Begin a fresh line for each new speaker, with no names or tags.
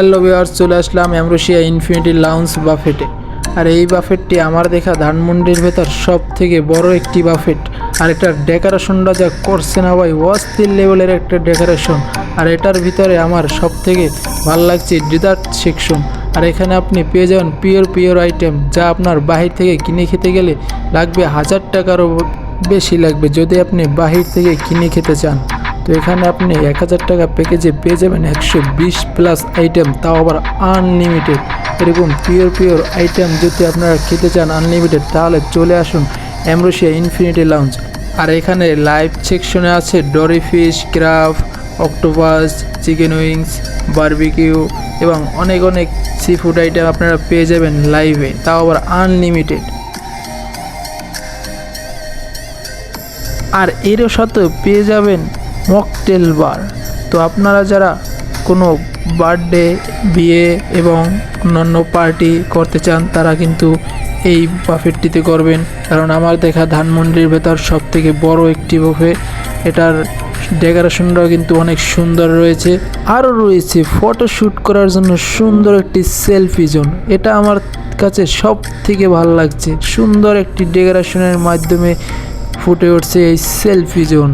Hello viewers চলে আসলাম অ্যামরোশিয়া infinity lounge বাফেটে আর এই বাফেটটি আমার দেখা ধানমন্ডির ভেতর সব থেকে বড় একটি বাফেট আর এটার ডেকোরেশনটা যা করছে না ভাই, অস্থির লেভেলের একটা ডেকোরেশন আর এটার ভিতরে আমার সব থেকে ভালো লাগছে ডিজার্ট সেকশন আর এখানে আপনি পেয়ে যাবেন পিওর পিওর আইটেম যা আপনার বাহির থেকে কিনে খেতে গেলে লাগবে হাজার টাকারও বেশি লাগবে, যদি আপনি বাহির থেকে কিনে খেতে চান। তো এখানে আপনি এক হাজার টাকা প্যাকেজে পেয়ে যাবেন একশো বিশ প্লাস আইটেম তাও আবার আনলিমিটেড এরকম পিওর পিওর আইটেম যদি আপনারা খেতে চান আনলিমিটেড তাহলে চলে আসুন অ্যামরোশিয়া ইনফিনিটি লাউঞ্জ আর এখানে লাইভ সেকশনে আছে dory fish crab octopus chicken wings barbecue এবং অনেক অনেক সি ফুড আইটেম আপনারা পেয়ে যাবেন লাইভে তাও আবার আনলিমিটেড আর এরও সাথে পেয়ে যাবেন মকটেল বার। তো আপনারা যারা কোনো বার্থডে, বিয়ে এবং অন্যান্য পার্টি করতে চান, তারা কিন্তু এই বাফেটটিতে করবেন। কারণ আমার দেখা ধানমন্ডির ভেতর সব থেকে বড় একটি বুফে। এটার ডেকোরেশনটাও কিন্তু অনেক সুন্দর রয়েছে। আরও রয়েছে ফটোশ্যুট করার জন্য সুন্দর একটি সেলফি জোন। এটা আমার কাছে সব থেকে ভালো লাগছে। সুন্দর একটি ডেকোরেশনের মাধ্যমে ফুটে উঠছে এই সেলফি জোন।